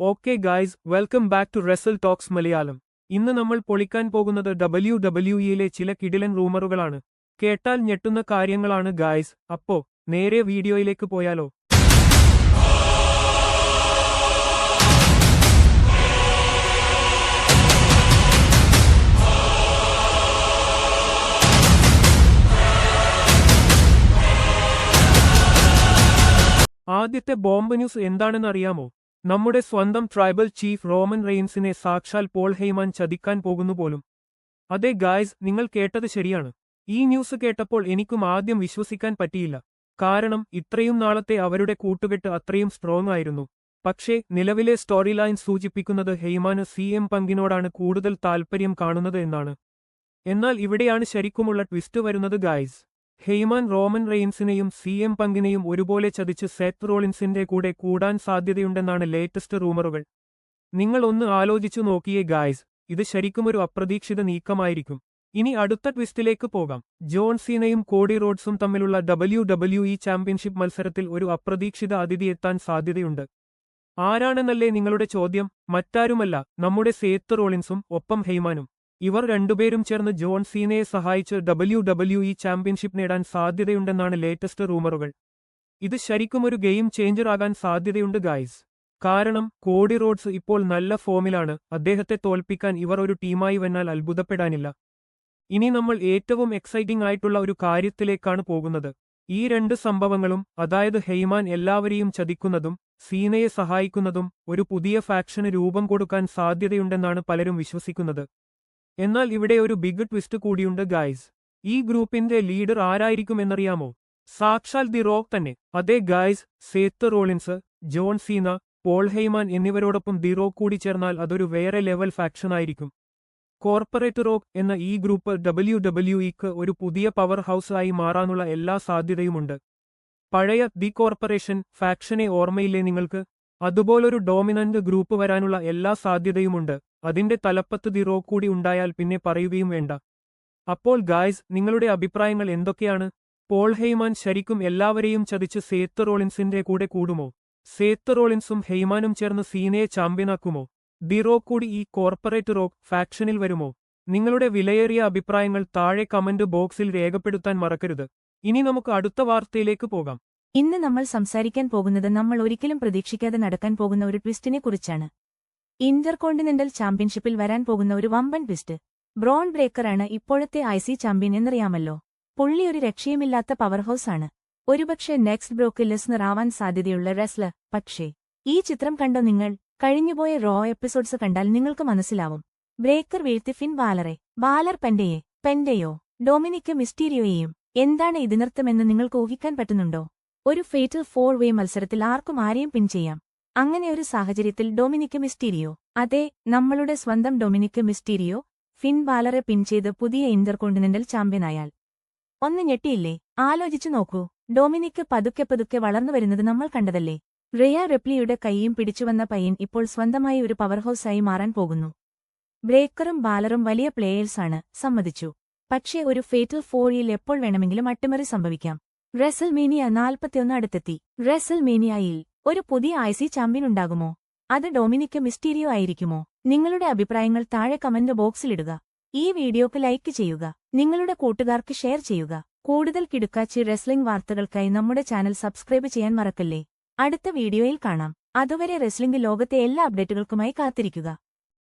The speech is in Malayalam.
Okay guys welcome back to wrestle talks Malayalam ഇന്ന് നമ്മൾ പൊളിക്കാൻ പോകുന്നത് ഡബ്ല്യു ഡബ്ല്യു ഇയിലെ ചില കിടിലൻ റൂമറുകളാണ്. കേട്ടാൽ ഞെട്ടുന്ന കാര്യങ്ങളാണ് ഗായ്സ് അപ്പോ നേരെ വീഡിയോയിലേക്ക് പോയാലോ? ആദ്യത്തെ ബോംബ് ന്യൂസ് എന്താണെന്ന് അറിയാമോ നമ്മുടെ സ്വന്തം ട്രൈബൽ ചീഫ് റോമൻ റെയിൻസിനെ സാക്ഷാൽ പോൾ ഹെയ്മാൻ ചതിക്കാൻ പോകുന്നു പോലും. അതെ ഗായ്സ് നിങ്ങൾ കേട്ടത് ശരിയാണ്. ഈ ന്യൂസ് കേട്ടപ്പോൾ എനിക്കും ആദ്യം വിശ്വസിക്കാൻ പറ്റിയില്ല. കാരണം ഇത്രയും നാളത്തെ അവരുടെ കൂട്ടുകെട്ട് അത്രയും സ്ട്രോങ് ആയിരുന്നു. പക്ഷേ നിലവിലെ സ്റ്റോറി ലൈൻ സൂചിപ്പിക്കുന്നത് ഹെയ്മാന് സി എം പങ്കിനോടാണ് കൂടുതൽ താൽപ്പര്യം കാണുന്നത് എന്നാണ്. എന്നാൽ ഇവിടെയാണ് ശരിക്കുമുള്ള ട്വിസ്റ്റ് വരുന്നത് ഗായ്സ് ഹെയ്മാൻ റോമൻ റെയിൻസിനെയും സി എം പങ്കിനെയും ഒരുപോലെ ചതിച്ച് സെത്ത് റോളിൻസിന്റെ കൂടെ കൂടാൻ സാധ്യതയുണ്ടെന്നാണ് ലേറ്റസ്റ്റ് റൂമറുകൾ. നിങ്ങൾ ഒന്ന് ആലോചിച്ചു നോക്കിയേ ഗായ്സ് ഇത് ശരിക്കും ഒരു അപ്രതീക്ഷിത നീക്കമായിരിക്കും. ഇനി അടുത്ത ട്വിസ്റ്റിലേക്ക് പോകാം. ജോൺ സീനയും കോഡി റോഡ്സും തമ്മിലുള്ള ഡബ്ല്യു ഡബ്ല്യു ഇ ചാമ്പ്യൻഷിപ്പ് മത്സരത്തിൽ ഒരു അപ്രതീക്ഷിത അതിഥി എത്താൻ സാധ്യതയുണ്ട്. ആരാണെന്നല്ലേ നിങ്ങളുടെ ചോദ്യം? മറ്റാരുമല്ല നമ്മുടെ സേത്ത് റോളിൻസും ഒപ്പം ഹെയ്മാനും. ഇവർ രണ്ടുപേരും ചേർന്ന് ജോൺ സീനയെ സഹായിച്ച് ഡബ്ല്യു ഡബ്ല്യു ഇ ചാമ്പ്യൻഷിപ്പ് നേടാൻ സാധ്യതയുണ്ടെന്നാണ് ലേറ്റസ്റ്റ് റൂമറുകൾ. ഇത് ശരിക്കും ഒരു ഗെയിം ചേഞ്ചർ ആകാൻ സാധ്യതയുണ്ട് ഗായ്സ് കാരണം കോഡി റോഡ്സ് ഇപ്പോൾ നല്ല ഫോമിലാണ്. അദ്ദേഹത്തെ തോൽപ്പിക്കാൻ ഇവർ ഒരു ടീമായി വന്നാൽ അത്ഭുതപ്പെടാനില്ല. ഇനി നമ്മൾ ഏറ്റവും എക്സൈറ്റിംഗ് ആയിട്ടുള്ള ഒരു കാര്യത്തിലേക്കാണ് പോകുന്നത്. ഈ രണ്ട് സംഭവങ്ങളും അതായത് ഹെയ്മാൻ എല്ലാവരെയും ചതിക്കുന്നതും സീനയെ സഹായിക്കുന്നതും ഒരു പുതിയ ഫാക്ഷന് രൂപം കൊടുക്കാൻ സാധ്യതയുണ്ടെന്നാണ് പലരും വിശ്വസിക്കുന്നത്. എന്നാൽ ഇവിടെ ഒരു ബിഗ് ട്വിസ്റ്റ് കൂടിയുണ്ട് ഗായ്സ് ഈ ഗ്രൂപ്പിന്റെ ലീഡർ ആരായിരിക്കുമെന്നറിയാമോ? സാക്ഷാൽ ദി റോക്ക് തന്നെ. അതേ guys Seth Rollins John Cena Paul Heyman എന്നിവരോടൊപ്പം ദി റോക്ക് കൂടി ചേർന്നാൽ അതൊരു വേറെ ലെവൽ ഫാക്ഷൻ ആയിരിക്കും. കോർപ്പറേറ്റ് റോക്ക് എന്ന ഈ ഗ്രൂപ്പ് ഡബ്ല്യു ഡബ്ല്യു ഇക്ക് ഒരു പുതിയ പവർ ഹൗസ് ആയി മാറാനുള്ള എല്ലാ സാധ്യതയുമുണ്ട്. പഴയ ദി കോർപ്പറേഷൻ ഫാക്ഷനെ ഓർമ്മയില്ലേ നിങ്ങൾക്ക്? അതുപോലൊരു ഡോമിനന്റ് ഗ്രൂപ്പ് വരാനുള്ള എല്ലാ സാധ്യതയുമുണ്ട്. അതിന്റെ തലപ്പത്ത് ദിറോ കൂടി ഉണ്ടായാൽ പിന്നെ പറയുകയും വേണ്ട. അപ്പോൾ ഗായ്സ് നിങ്ങളുടെ അഭിപ്രായങ്ങൾ എന്തൊക്കെയാണ്? പോൾ ഹെയ്മാൻ ശരിക്കും എല്ലാവരെയും ചതിച്ച് സേത്ത് റോളിൻസിന്റെ കൂടെ കൂടുമോ? സേത്ത് റോളിൻസും ഹെയ്മാനും ചേർന്ന് സീനയെ ചാമ്പ്യനാക്കുമോ? ദി റോക്ക് കൂടി ഈ കോർപ്പറേറ്റ് റോക്ക് ഫാക്ഷനിൽ വരുമോ? നിങ്ങളുടെ വിലയേറിയ അഭിപ്രായങ്ങൾ താഴെ കമന്റ് ബോക്സിൽ രേഖപ്പെടുത്താൻ മറക്കരുത്. ഇനി നമുക്ക് അടുത്ത വാർത്തയിലേക്ക് പോകാം. ഇന്ന് നമ്മൾ സംസാരിക്കാൻ പോകുന്നത് നമ്മൾ ഒരിക്കലും പ്രതീക്ഷിക്കാതെ നടക്കാൻ പോകുന്ന ഒരു ട്വിസ്റ്റിനെ കുറിച്ചാണ്. ഇന്റർകോണ്ടിനെന്റൽ ചാമ്പ്യൻഷിപ്പിൽ വരാൻ പോകുന്ന ഒരു വമ്പൻ ട്വിസ്റ്റ്. ബ്രോൺ ബ്രേക്കറാണ് ഇപ്പോഴത്തെ ഐ സി ചാമ്പ്യൻ എന്നറിയാമല്ലോ. പുള്ളി ഒരു രക്ഷയുമില്ലാത്ത പവർ ഹൗസ് ആണ്. ഒരുപക്ഷെ നെക്സ്റ്റ് ബ്രോക്ക് ലിസ്ണർ ആവാൻ സാധ്യതയുള്ള റെസ്ലർ. പക്ഷേ ഈ ചിത്രം കണ്ടോ നിങ്ങൾ കഴിഞ്ഞുപോയ റോ എപ്പിസോഡ്സ് കണ്ടാൽ നിങ്ങൾക്ക് മനസ്സിലാവും. ബ്രേക്കർ വീഴ്ത്തി ഫിൻ ബാലറെ ബാലർ പെൻഡയെ പെൻഡയോ ഡൊമിനിക്ക് മിസ്റ്റീരിയോയെയും എന്താണ് ഇതിനർത്ഥമെന്ന് നിങ്ങൾക്ക് ഊഹിക്കാൻ പറ്റുന്നുണ്ടോ? ഒരു ഫേറ്റൽ ഫോർ വേ മത്സരത്തിൽ ആർക്കും ആരെയും പിൻ ചെയ്യാം. അങ്ങനെ ഒരു സാഹചര്യത്തിൽ ഡൊമിനിക്ക് മിസ്റ്റീരിയോ. അതെ നമ്മളുടെ സ്വന്തം ഡൊമിനിക്ക് മിസ്റ്റീരിയോ ഫിൻ ബാലറെ പിൻ ചെയ്ത് പുതിയ ഇന്റർകോണ്ടിനെന്റൽ ചാമ്പ്യനായാൽ. ഒന്ന് ഞെട്ടിയില്ലേ? ആലോചിച്ചു നോക്കൂ. ഡൊമിനിക്ക് പതുക്കെ പതുക്കെ വളർന്നു വരുന്നത് നമ്മൾ കണ്ടതല്ലേ? റിയ റെപ്ലിയുടെ കൈയും പിടിച്ചുവന്ന പയ്യൻ ഇപ്പോൾ സ്വന്തമായി ഒരു പവർ ഹൗസായി മാറാൻ പോകുന്നു. ബ്രേക്കറും ബാലറും വലിയ പ്ലേയേഴ്സാണ് സമ്മതിച്ചു. പക്ഷേ ഒരു ഫേറ്റൽ ഫോറിയിൽ എപ്പോൾ വേണമെങ്കിലും അട്ടിമറി സംഭവിക്കാം. റെസൽ മീനിയ നാൽപ്പത്തിയൊന്ന് അടുത്തെത്തി. റെസൽമേനിയയിൽ ഒരു പുതിയ ഐ സി ചാമ്പ്യൻ ഉണ്ടാകുമോ? അത് ഡൊമിനിക്ക് മിസ്റ്റീരിയോ ആയിരിക്കുമോ? നിങ്ങളുടെ അഭിപ്രായങ്ങൾ താഴെ കമന്റ് ബോക്സിലിടുക. ഈ വീഡിയോക്ക് ലൈക്ക് ചെയ്യുക. നിങ്ങളുടെ കൂട്ടുകാർക്ക് ഷെയർ ചെയ്യുക. കൂടുതൽ കിടുക്കാച്ചി റെസ്ലിംഗ് വാർത്തകൾക്കായി നമ്മുടെ ചാനൽ സബ്സ്ക്രൈബ് ചെയ്യാൻ മറക്കല്ലേ? അടുത്ത വീഡിയോയിൽ കാണാം. അതുവരെ റെസ്ലിംഗ് ലോകത്തെ എല്ലാ അപ്ഡേറ്റുകൾക്കുമായി കാത്തിരിക്കുക.